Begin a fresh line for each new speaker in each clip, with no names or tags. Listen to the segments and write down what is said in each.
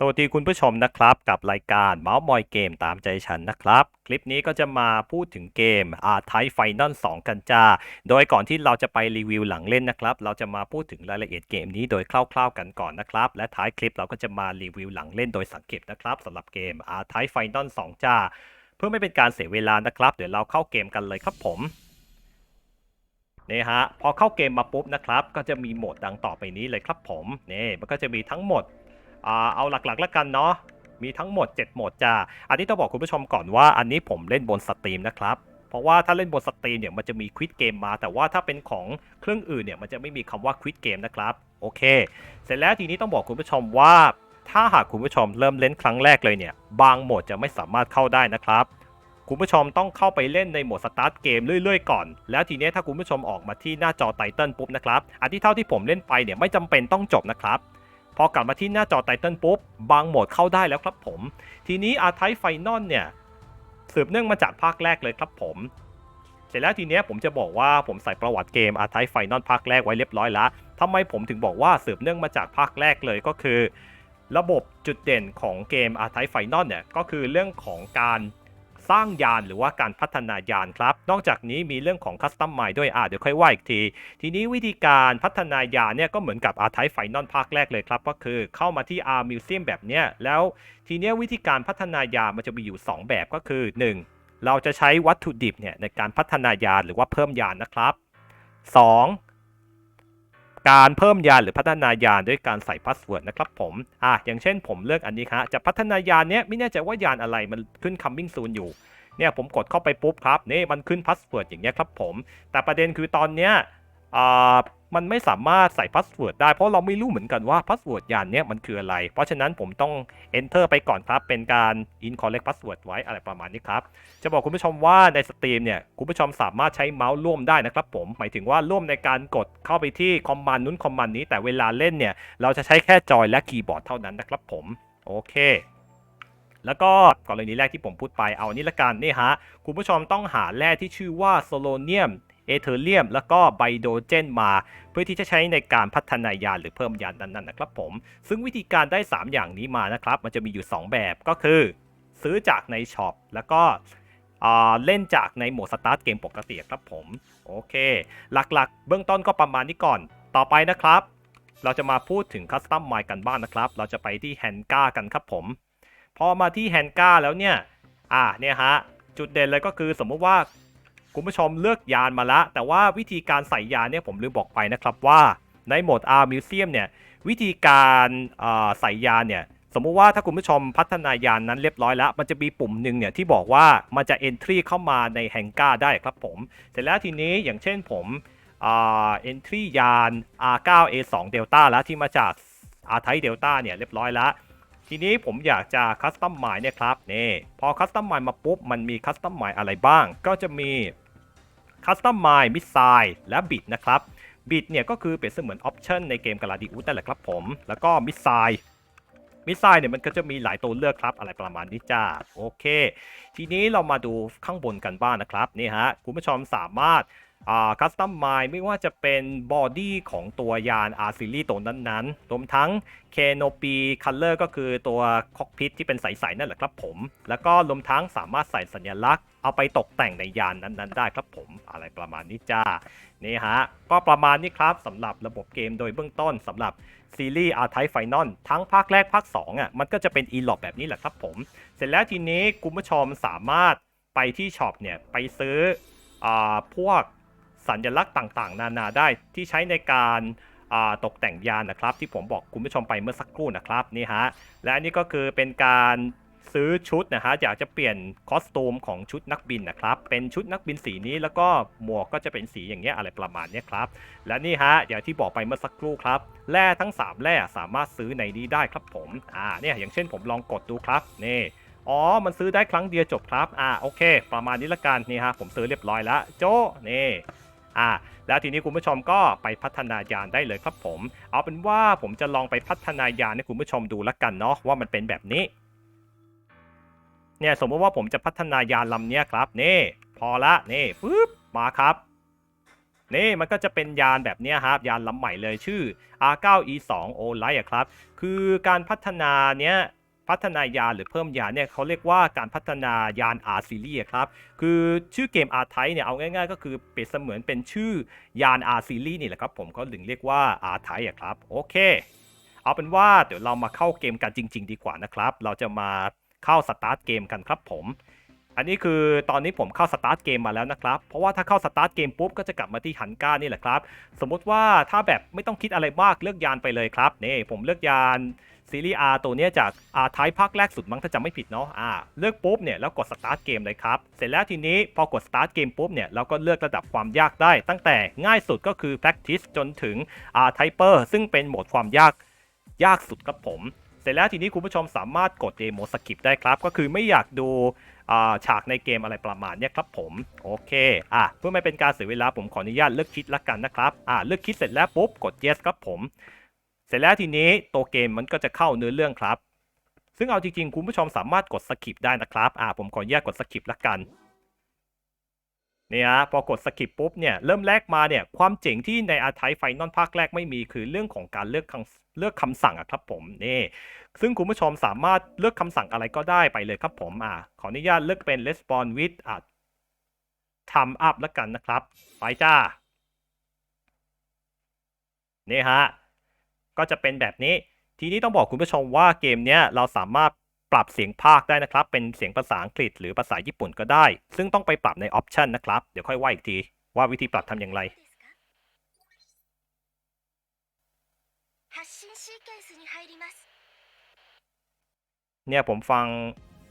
สวัสดีคุณผู้ชมนะครับ กับรายการเมาส์มอยเกมตามใจฉันนะครับ คลิปนี้ก็จะมาพูดถึงเกม R Type Final 2กันจ้า โดยก่อนที่เราจะไปรีวิวหลังเล่นนะครับ เราจะมาพูดถึงรายละเอียดเกมนี้โดยคร่าวๆกันก่อนนะครับ และท้ายคลิปเราก็จะมารีวิวหลังเล่นโดยสังเกตนะครับสำหรับเกม R Type Final 2จ้า เพื่อไม่เป็นการเสียเวลานะครับ เดี๋ยวเราเข้าเกมกันเลยครับผมนี่ฮะพอเข้าเกมมาปุ๊บนะครับ ก็จะมีโหมดดังต่อไปนี้เลยครับผมนี่มันก็จะมีทั้งหมด เอาหลักๆแล้วกันเนาะมีทั้งหมด 7 โหมดจ้า อันนี้ต้องบอกคุณผู้ชมก่อนว่าอันนี้ผมเล่นบนสตรีมนะครับ เพราะว่าถ้าเล่นบนสตรีมเนี่ยมันจะมีควิดเกมมา แต่ว่าถ้าเป็นของเครื่องอื่นเนี่ยมันจะไม่มีคำว่าควิดเกมนะครับ โอเค เสร็จแล้วทีนี้ต้องบอกคุณผู้ชมว่า ถ้าหากคุณผู้ชมเริ่มเล่นครั้งแรกเลยเนี่ย บางโหมดจะไม่สามารถเข้าได้นะครับ คุณผู้ชมต้องเข้าไปเล่นในโหมดสตาร์ทเกมเรื่อยๆก่อน แล้วทีนี้ถ้าคุณผู้ชมออกมาที่หน้าจอไตเติลปุ๊บนะครับ อันที่เท่าที่ผมเล่นไปเนี่ยไม่จำเป็นต้องจบนะครับ พอกลับมาที่หน้าจอไตเติลปุ๊บบางโหมดเข้าได้แล้วครับผม ทีนี้อาร์ไทไฟนอลเนี่ยสืบเนื่องมาจากภาคแรกเลยครับผม เสร็จแล้วทีเนี้ยผมจะบอกว่าผมใส่ประวัติเกมอาร์ไทไฟนอลภาคแรกไว้เรียบร้อยแล้วทำไมผมถึงบอกว่าสืบเนื่องมาจากภาคแรกเลยก็คือ ระบบจุดเด่นของเกม R Type Final เนี่ยก็คือเรื่องของการ สร้างยานหรือว่าการพัฒนายานครับ นอกจากนี้มีเรื่องของ Custom Mine ด้วยอะเดี๋ยวค่อยว่าอีกที ทีนี้วิธีการพัฒนายานเนี่ยก็เหมือนกับ R Type Final ภาคแรกเลยครับ ก็คือเข้ามาที่ R Museum แบบเนี้ยแล้วทีเนี้ยวิธีการพัฒนายานมันจะมีอยู่ 2 แบบก็คือ 1. เราจะใช้วัตถุดิบเนี่ยในการพัฒนายานหรือว่าเพิ่มยานนะครับ 2. การเพิ่มยานหรือพัฒนายานด้วยการใส่พาสเวิร์ดนะครับผมอะอย่างเช่นผมเลือกอันนี้ครับจะพัฒนายานเนี้ยไม่แน่ใจว่ายานอะไรมันขึ้น coming soon อยู่เนี่ยผมกดเข้าไปปุ๊บครับนี่มันขึ้นพาสเวิร์ดอย่างเงี้ยครับผม แต่ประเด็นคือตอนเนี้ยอ่า มันไม่สามารถใส่พาสเวิร์ดได้เพราะเราไม่รู้เหมือนกันว่าพาสเวิร์ดยานเนี้ยมันคืออะไร เพราะฉะนั้นผมต้อง enter ไปก่อนครับ เป็นการ incorrect password ไว้อะไรประมาณนี้ครับ จะบอกคุณผู้ชมว่าในสตรีมเนี่ย คุณผู้ชมสามารถใช้เมาส์ร่วมได้นะครับผม หมายถึงว่าร่วมในการกดเข้าไปที่คอมมานด์นู้นคอมมานด์นี้ แต่เวลาเล่นเนี่ย เราจะใช้แค่จอยและคีย์บอร์ดเท่านั้นนะครับผม โอเคแล้วก็กรณีแรกที่ผมพูดไปเอานี่ละกันนี่ฮะ คุณผู้ชมต้องหาแร่ที่ชื่อว่าโซโลเนียม เอเธอเรียม แล้วก็ไบโดเจนมา เพื่อที่จะใช้ในการพัฒนายานหรือเพิ่มยานนั้นๆนะครับผม ซึ่งวิธีการได้ 3 อย่างนี้มานะครับ มันจะมีอยู่ 2 แบบก็คือ ซื้อจากในช็อปแล้วก็เล่นจากในโหมดสตาร์ทเกมปกติครับผม โอเค หลักๆ เบื้องต้นก็ประมาณนี้ก่อน ต่อไปนะครับ เราจะมาพูดถึงคัสตัมไมล์กันบ้างนะครับ เราจะไปที่แฮนก้ากันครับผม พอมาที่แฮนก้าแล้วเนี่ย อ่าเนี่ยฮะ จุดเด่นเลยก็คือสมมุติว่า คุณผู้ชมเลือกยานมาละ แต่ว่าวิธีการใส่ยานเนี่ยผมลืมบอกไปนะครับว่าในโหมด R Museum เนี่ยวิธีการใส่ยานเนี่ยสมมุติว่าถ้าคุณผู้ชมพัฒนายานนั้นเรียบร้อยแล้ว มันจะมีปุ่มหนึ่งเนี่ยที่บอกว่ามันจะ entry เข้ามาในแฮงก้าได้ครับผม เสร็จแล้วทีนี้อย่างเช่นผมเอ่า entry ยาน R9 A2 Delta แล้วที่มาจาก R Type Delta เนี่ยเรียบร้อยแล้ว ทีนี้ผมอยากจะคัสตอมหมายเนี่ยครับนี่พอคัสตอมหมายมาปุ๊บมันมีคัสตอมหมายอะไรบ้าง ก็จะมีคัสตอมหมายมิสไซล์และบิดนะครับบิดเนี่ยก็คือเป็นเสมือนออปชันในเกมกาลาดิอุสนั่นแหละครับผม แล้วก็มิสไซล์ มิสไซล์เนี่ยมันก็จะมีหลายตัวเลือกครับอะไรประมาณนี้จ้าโอเค ทีนี้เรามาดูข้างบนกันบ้างนะครับนี่ฮะคุณผู้ชมสามารถคัสตอมไมล์ไม่ว่าจะเป็นบอดี้ของตัวยาน R Series ตัวนั้นๆรวมทั้ง Canopy Color ก็คือตัวคอกพิทที่เป็นใสๆนั่นแหละครับผม แล้วก็รวมทั้งสามารถใส่สัญลักษณ์ เอาไปตกแต่งในยานนั้นๆ ได้ครับผม อะไรประมาณนี้จ้า นี่ฮะ ก็ประมาณนี้ครับสำหรับระบบเกมโดยเบื้องต้นสำหรับซีรีส์ R Type Final ทั้งภาคแรกภาค2อะมันก็จะเป็น e l o p แบบนี้แหละครับผม เสร็จแล้วทีนี้คุณผู้ชมสามารถไปที่ช็อปเนี่ย ไปซื้ออพวกสัญลักษณ์ต่างๆ นานาได้ที่ใช้ในการตกแต่งยานนะครับ ที่ผมบอกคุณผู้ชมไปเมื่อสักครู่นะครับนี่ฮะและอันนี้ก็คือเป็นการ ซื้อชุดนะฮะอยากจะเปลี่ยนคอสตูมของชุดนักบินนะครับ เป็นชุดนักบินสีนี้แล้วก็หมวกก็จะเป็นสีอย่างเงี้ยอะไรประมาณเนี้ยครับ และนี่ฮะอย่างที่บอกไปเมื่อสักครู่ครับแร่ทั้ง 3แร่สามารถซื้อในนี้ได้ครับผมอ่าเนี่ยอย่างเช่นผมลองกดดูครับนี่อ๋อ มันซื้อได้ครั้งเดียวจบครับ อ่า โอเค ประมาณนี้ละกัน นี่ฮะ ผมซื้อเรียบร้อยแล้ว โจ้นี่ อ่า แล้วทีนี้คุณผู้ชมก็ไปพัฒนายานได้เลยครับผม เอาเป็นว่าผมจะลองไปพัฒนายานให้คุณผู้ชมดูละกันเนาะ ว่ามันเป็นแบบนี้ เนี่ยสมมติว่าผมจะพัฒนายานลำเนี้ยครับนี่พอละนี่ปึ๊บมาครับนี่มันก็จะเป็นยานแบบนี้ครับยานลำใหม่เลยชื่อ R9 E2 O Light ครับ คือการพัฒนาเนี้ยพัฒนายานหรือเพิ่มยานเนี่ยเขาเรียกว่าการพัฒนายาน R Series ครับ คือชื่อเกม R Type เนี่ยเอาง่ายๆ ก็คือเปรียบเสมือนเป็นชื่อยาน R Series นี่แหละครับ ผมเขาถึงเรียกว่า R Type ครับ โอเค เอาเป็นว่าเดี๋ยวเรามาเข้าเกมกันจริง ๆ ดีกว่านะครับ เราจะมา เข้าสตาร์ทเกมกันครับผม อันนี้คือตอนนี้ผมเข้าสตาร์ทเกมมาแล้วนะครับ เพราะว่าถ้าเข้าสตาร์ทเกมปุ๊บก็จะกลับมาที่ฮันก้านี่แหละครับ สมมุติว่าถ้าแบบไม่ต้องคิดอะไรมากเลือกยานไปเลยครับนี่ผมเลือกยานซีรีส์ R ตัวนี้จาก R Type ภาคแรกสุดมั้งถ้าจำไม่ผิดเนาะอ่าเลือกปุ๊บเนี่ยแล้วกดสตาร์ทเกมเลยครับ เสร็จแล้วทีนี้พอกดสตาร์ทเกมปุ๊บเนี่ยเราก็เลือกระดับความยากได้ ตั้งแต่ง่ายสุดก็คือ practice จนถึง R Typer ซึ่งเป็นโหมดความยากยากสุดครับผม ร็จแล้วทีนี้คุณผู้ชมสามารถกดเดโมสกิปได้ครับ ก็คือไม่อยากดูฉากในเกมอะไรประมาณนี้ครับผม โอเคอะเพื่อไม่เป็นการเสียเวลาผมขออนุญาตเลือกคิดละกันนะครับอ่าเลือกคิดเสร็จแล้วปุ๊บกด yes ครับผม เสร็จแล้วทีนี้ตัวเกมมันก็จะเข้าเนื้อเรื่องครับ ซึ่งเอาจริงๆคุณผู้ชมสามารถกดสกิปได้นะครับอ่าผมขออนุญาตกดสกิปละกัน เนี่ยฮะพอกดสกิปปุ๊บเนี่ย เริ่มแรกมาเนี่ย ความเจ๋งที่ในอาไทไฟนอลภาคแรกไม่มีคือเรื่องของการเลือกคำเลือกคำสั่งอะครับผมนี่ซึ่งคุณผู้ชมสามารถเลือกคำสั่งอะไรก็ได้ไปเลยครับผมอ่าขออนุญาตเลือกเป็น respond with อ่าทำ up แล้วกันนะครับ ไปจ้านี่ฮะ ก็จะเป็นแบบนี้ ทีนี้ต้องบอกคุณผู้ชมว่าเกมเนี้ยเราสามารถ ปรับเสียงภาคได้นะครับ เป็นเสียงภาษาอังกฤษหรือภาษาญี่ปุ่นก็ได้ ซึ่งต้องไปปรับในออปชันนะครับ เดี๋ยวค่อยว่าอีกที ว่าวิธีปรับทำอย่างไร เนี่ยผมฟัง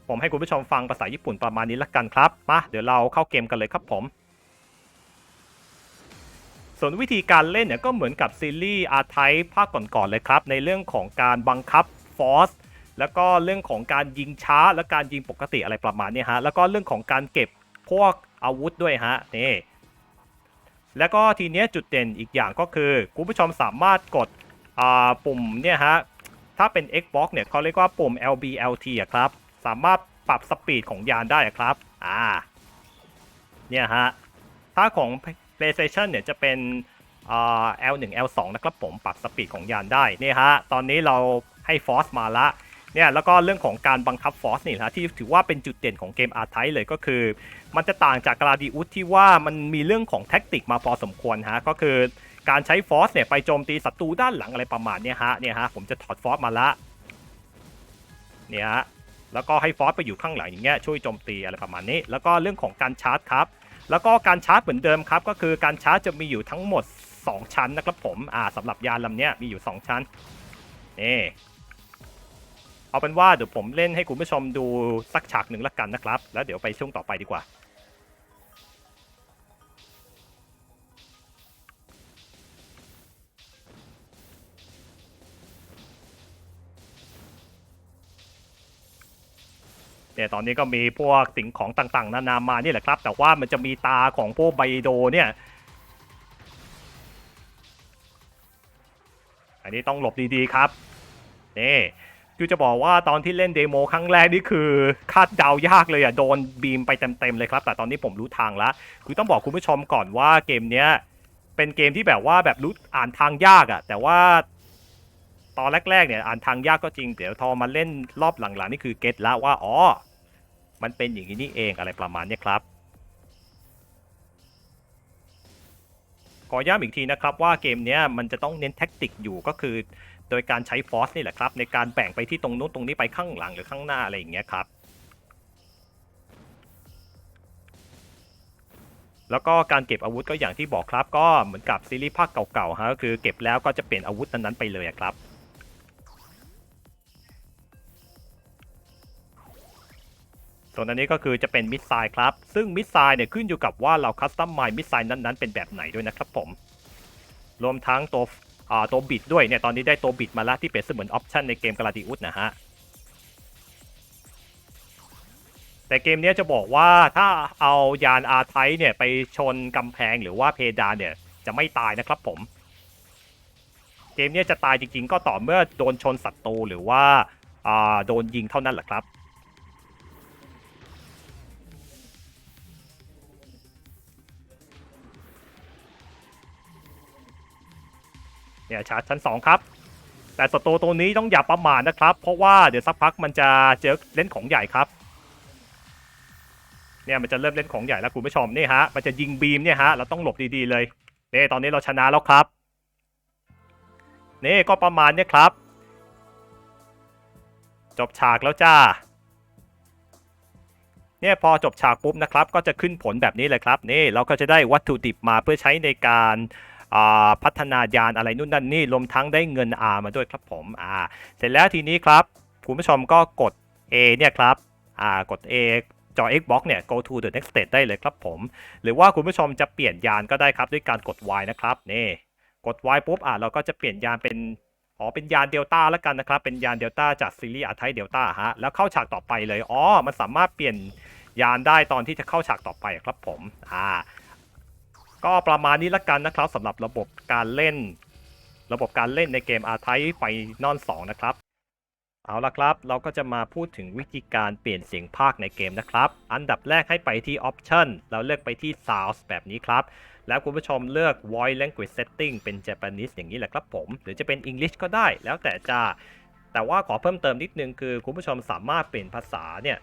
ผมให้คุณผู้ชมฟังภาษาญี่ปุ่นประมาณนี้ละกันครับมาเดี๋ยวเราเข้าเกมกันเลยครับผมส่วนวิธีการเล่นเนี่ยก็เหมือนกับซีรีส์อาร์ไทป์ภาคก่อนๆเลยครับ ในเรื่องของการบังคับฟอส แล้วก็เรื่องของการยิงช้าและการยิงปกติอะไรประมาณนี้ฮะแล้วก็เรื่องของการเก็บพวกอาวุธด้วยฮะนี่แล้วก็ทีเนี้ยจุดเด่นอีกอย่างก็คือคุณผู้ชมสามารถกดปุ่มเนี่ยฮะถ้าเป็น Xbox เนี่ยเขาเรียกว่าปุ่ม LBLT อะครับ สามารถปรับสปีดของยานได้ครับอ่าเนี่ยฮะถ้าของ PlayStation เนี่ยจะเป็น L1 L2 นะครับผมปรับสปีดของยานได้เนี่ยฮะตอนนี้เราให้ Force มาละ เนี่ยแล้วก็เรื่องของการบังคับ Force นี่แหละที่ถือว่าเป็นจุดเด่นของเกม R Type เลยก็คือ มันจะต่างจากกราดิอุสที่ว่ามันมีเรื่องของแท็กติกมาพอสมควรฮะก็คือการใช้ฟอสเนี่ยไปโจมตีศัตรูด้านหลังอะไรประมาณเนี้ยฮะเนี่ยฮะผมจะถอดฟอสมาละเนี่ยฮะแล้วก็ให้ฟอสไปอยู่ข้างหลังอย่างเงี้ยช่วยโจมตีอะไรประมาณนี้ แล้วก็เรื่องของการชาร์จครับ แล้วก็การชาร์จเหมือนเดิมครับ ก็คือการชาร์จจะมีอยู่ทั้งหมด 2 ชั้นนะครับผมอ่าสำหรับยานลำเนี้ยมีอยู่ 2 ชั้นนี่ เอาเป็นว่าเดี๋ยวผมเล่นให้คุณผู้ชมดูสักฉากหนึ่งละกันนะครับ แล้วเดี๋ยวไปช่วงต่อไปดีกว่าเนี่ยตอนนี้ก็มีพวกสิ่งของต่างๆ นานามานี่แหละครับ แต่ว่ามันจะมีตาของพวกไบโดเนี่ย อันนี้ต้องหลบดีๆครับ นี่ คือจะบอกว่าตอนที่เล่นเดโมครั้งแรกนี่คือคาดเดายากเลยอะโดนบีมไปเต็มๆเลยครับ แต่ตอนนี้ผมรู้ทางแล้วคือต้องบอกคุณผู้ชมก่อนว่าเกมเนี้ยเป็นเกมที่แบบว่าแบบรู้อ่านทางยากอะ แต่ว่าตอนแรกๆเนี่ยอ่านทางยากก็จริง เดี๋ยวพอมาเล่นรอบหลังๆนี่คือเก็ตแล้วว่าอ๋อ มันเป็นอย่างนี้นี่เองอะไรประมาณนี้ครับขอย้ำอีกทีนะครับว่าเกมนี้มันจะต้องเน้นแท็กติกอยู่ก็คือ โดยการใช้ฟอสนี่แหละครับ ในการแบ่งไปที่ตรงนู้นตรงนี้ไปข้างหลังหรือข้างหน้าอะไรอย่างเงี้ยครับ แล้วก็การเก็บอาวุธก็อย่างที่บอกครับ ก็เหมือนกับซีรีส์ภาคเก่าๆฮะก็คือเก็บแล้วก็จะเปลี่ยนอาวุธนั้นๆไปเลยครับส่วนอันนี้ก็คือจะเป็นมิสไซล์ครับ ซึ่งมิสไซล์เนี่ยขึ้นอยู่กับว่าเราคัสตอมไมล์มิสไซล์นั้นๆ เป็นแบบไหนด้วยนะครับผม รวมทั้งตัว ตัวบิดด้วยเนี่ยตอนนี้ได้ตัวบิดมาแล้วที่เป็นเสมือนออปชันในเกมกราดิอุสนะฮะแต่เกมนี้จะบอกว่าถ้าเอายานอาร์ไทเนี่ยไปชนกำแพงหรือว่าเพดานเนี่ยจะไม่ตายนะครับผม เกมนี้จะตายจริงๆ ก็ต่อเมื่อโดนชนศัตรูหรือว่าอ่าโดนยิงเท่านั้นแหละครับ เนี่ยชาร์จชั้น 2 ครับ แต่ศัตรูตัวนี้ต้องอย่าประมาทนะครับ เพราะว่าเดี๋ยวสักพักมันจะเจอเล่นของใหญ่ครับเนี่ยมันจะเริ่มเล่นของใหญ่แล้วคุณผู้ชมนี่ฮะมันจะยิงบีมเนี่ยฮะเราต้องหลบดีๆเลยเนี่ตอนนี้เราชนะแล้วครับนี่ก็ประมาณเนี่ยครับ จบฉากแล้วจ้าเนี่ยพอจบฉากปุ๊บนะครับ ก็จะขึ้นผลแบบนี้เลยครับนี่เราก็จะได้วัตถุดิบมาเพื่อใช้ในการ พัฒนายานอะไรนู่นนั่นนี่รวมทั้งได้เงิน R มาด้วยครับผมอ่าเสร็จแล้วทีนี้ครับ คุณผู้ชมก็กด A เนี่ยครับอ่ากด A จอ Xbox เนี่ย go to the next state ได้เลยครับผม หรือว่าคุณผู้ชมจะเปลี่ยนยานก็ได้ครับด้วยการกด Y นะครับนี่กด Y ปุ๊บอะเราก็จะเปลี่ยนยานเป็นอ๋อเป็นยานเดลต้าแล้วกันนะครับ เป็นยานเดลต้าจากซีรีส์อาไทเดลต้าฮะแล้วเข้าฉากต่อไปเลยอ๋อมันสามารถเปลี่ยนยานได้ตอนที่จะเข้าฉากต่อไปครับผมอ่า ก็ประมาณนี้ละกันนะครับสำหรับระบบการเล่น ระบบการเล่นในเกมอาไทไฟนอล2นะครับ เอาละครับ เราก็จะมาพูดถึงวิธีการเปลี่ยนเสียงภาคในเกมนะครับ อันดับแรกให้ไปที่ Option เราเลือกไปที่ Sounds แบบนี้ครับ แล้วคุณผู้ชมเลือก Voice Language Setting เป็น Japanese อย่างนี้แหละครับผม หรือจะเป็น English ก็ได้ แล้วแต่จะแต่ว่าขอเพิ่มเติมนิดนึงคือคุณผู้ชมสามารถเปลี่ยนภาษาเนี่ย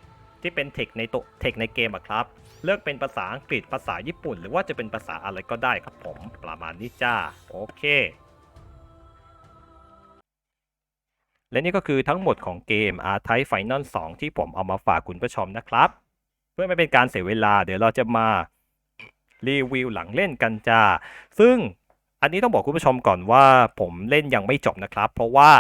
ที่เป็นเทคในตัวเทคในเกมอะครับ เลือกเป็นภาษาอังกฤษภาษาญี่ปุ่น หรือว่าจะเป็นภาษาอะไรก็ได้ครับผมประมาณนี้จ้าโอเค และนี่ก็คือทั้งหมดของเกม R Type Final 2 ที่ผมเอามาฝากคุณผู้ชมนะครับ เพื่อไม่เป็นการเสียเวลาเดี๋ยวเราจะมารีวิวหลังเล่นกันจ้าซึ่งอันนี้ต้องบอกคุณผู้ชมก่อนว่าผมเล่นยังไม่จบนะครับ เพราะว่า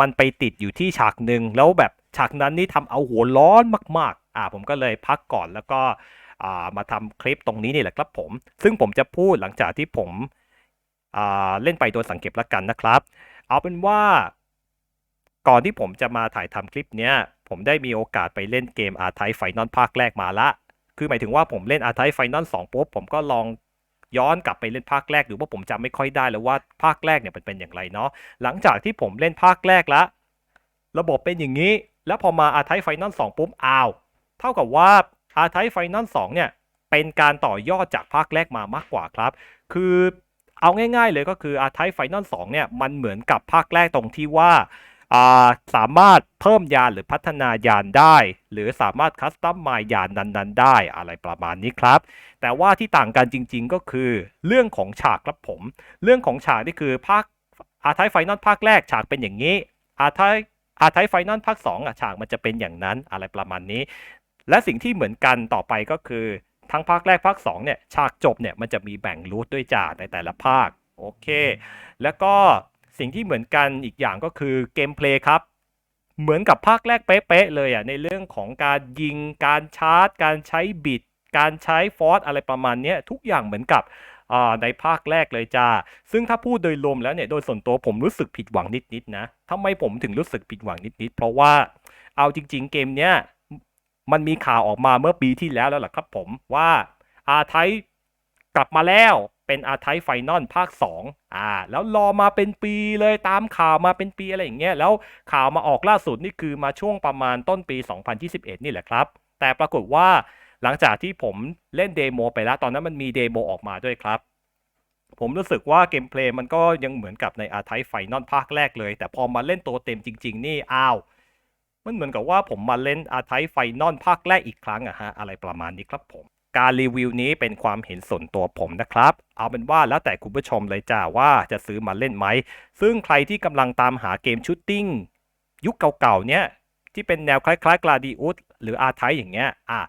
มันไปติดอยู่ที่ฉากหนึ่งแล้วแบบฉากนั้นนี่ทำเอาหัวร้อนมากอ่าผมก็เลยพักก่อนแล้วก็อ่ามาทำคลิปตรงนี้นี่แหละครับผม ซึ่งผมจะพูดหลังจากที่ผมอ่าเล่นไปโดยสังเกตละกันนะครับ เอาเป็นว่า ก่อนที่ผมจะมาถ่ายทำคลิปเนี้ย ผมได้มีโอกาสไปเล่นเกม R Type Final ภาคแรกมาละ คือหมายถึงว่าผมเล่น R Type Final 2ปุ๊บผมก็ลองย้อนกลับไปเล่นภาคแรกดูว่าผมจำไม่ค่อยได้แล้วว่าภาคแรกเนี่ยมันเป็นอย่างไรเนาะ หลังจากที่ผมเล่นภาคแรกละ ระบบเป็นอย่างนี้ แล้วพอมา R Type Final 2ปุ๊บ อ้าว เท่ากับว่า R Type Final 2เนี่ยเป็นการต่อยอดจากภาคแรกมามากกว่าครับ คือเอาง่ายๆเลยก็คือ R Type Final 2เนี่ยมันเหมือนกับภาคแรกตรงที่ว่าาสามารถเพิ่มยานหรือพัฒนายานได้ หรือสามารถคัสตอมมายานนั้นๆ ได้อะไรประมาณนี้ครับ แต่ว่าที่ต่างกันจริงๆก็คือ เรื่องของฉากครับผม เรื่องของฉากนี่คือภาคอาร์ไทไฟนอลภาคแรกฉากเป็นอย่างนี้อาร์ไทอาร์ไทไฟนอลภาค2อะฉากมันจะเป็นอย่างนั้นอะไรประมาณนี้ และสิ่งที่เหมือนกันต่อไปก็คือ ทั้งภาคแรกภาค2เนี่ยฉากจบเนี่ยมันจะมีแบ่งรูทด้วยจ้าในแต่ละภาคโอเค แล้วก็สิ่งที่เหมือนกันอีกอย่างก็คือเกมเพลย์ครับ เหมือนกับภาคแรกเป๊ะๆเลยอะในเรื่องของการยิงการชาร์จ การใช้บิด การใช้ฟอสอะไรประมาณนี้ทุกอย่างเหมือนกับในภาคแรกเลยจ้า ซึ่งถ้าพูดโดยรวมแล้วเนี่ยโดยส่วนตัวผมรู้สึกผิดหวังนิดๆนะทำไมผมถึงรู้สึกผิดหวังนิดๆ เพราะว่าเอาจริง ๆ เกมเนี้ย มันมีข่าวออกมาเมื่อปีที่แล้วแล้วล่ะครับผมว่าอาไทกลับมาแล้วเป็นอาไทไฟนอลภาค 2 อ่า แล้วรอมาเป็นปีเลยตามข่าวมาเป็นปีอะไรอย่างเงี้ย แล้วข่าวมาออกล่าสุดนี่คือมาช่วงประมาณต้นปี 2021 นี่แหละครับ แต่ปรากฏว่าหลังจากที่ผมเล่นเดโมไปแล้ว ตอนนั้นมันมีเดโมออกมาด้วยครับ ผมรู้สึกว่าเกมเพลย์มันก็ยังเหมือนกับในอาไทไฟนอลภาคแรกเลย แต่พอมาเล่นตัวเต็มจริง ๆ นี่ อ้าว มันเหมือนกับว่าผมมาเล่นอาไทไฟนอลภาคแรกอีกครั้งอะฮะอะไรประมาณนี้ครับผม การรีวิวนี้เป็นความเห็นส่วนตัวผมนะครับ เอาเป็นว่าแล้วแต่คุณผู้ชมเลยจ้าว่าจะซื้อมาเล่นไหม ซึ่งใครที่กำลังตามหาเกมชูตติ้งยุคเก่าๆ เนี่ย ที่เป็นแนวคล้ายๆ Gladius หรือ R Type อย่างเงี้ยอะ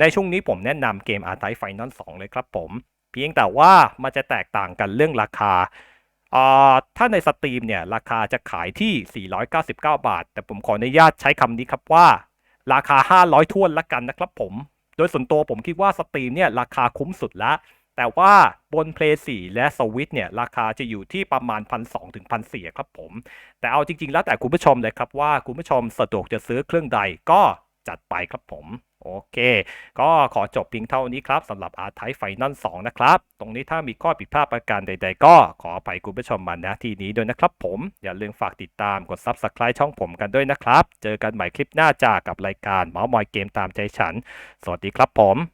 ในช่วงนี้ผมแนะนำเกม R Type Final 2เลยครับผม เพียงแต่ว่ามันจะแตกต่างกันเรื่องราคา ถ้าในสตรีมเนี่ยราคาจะขายที่ 499 บาท แต่ผมขออนุญาตใช้คำนี้ครับว่า ราคา 500ท้วนละกันนะครับผม โดยส่วนตัวผมคิดว่าสตรีมเนี่ยราคาคุ้มสุดละ แต่ว่าบน Play 4และ Switch เนี่ยราคาจะอยู่ที่ประมาณ 1,200ถึง1,400ครับผม แต่เอาจริง ๆ แล้วแต่คุณผู้ชมเลยครับว่าคุณผู้ชมสะดวกจะซื้อเครื่องใดก็จัดไปครับผม โอเค ก็ขอจบเพียงเท่านี้ครับสำหรับอาร์ไทไฟนั่นะครับ ตรงนี้ถ้ามีข้อผิดพลาดประการใดๆ ก็ขออภัยคุณผู้ชมมาณที่นี้ด้วยนะครับผม อย่าลืมฝากติดตามกด Subscribe ช่องผมกันด้วยนะครับ เจอกันใหม่คลิปหน้าจากกับรายการเมาส์มอยเกมตามใจฉัน สวัสดีครับผม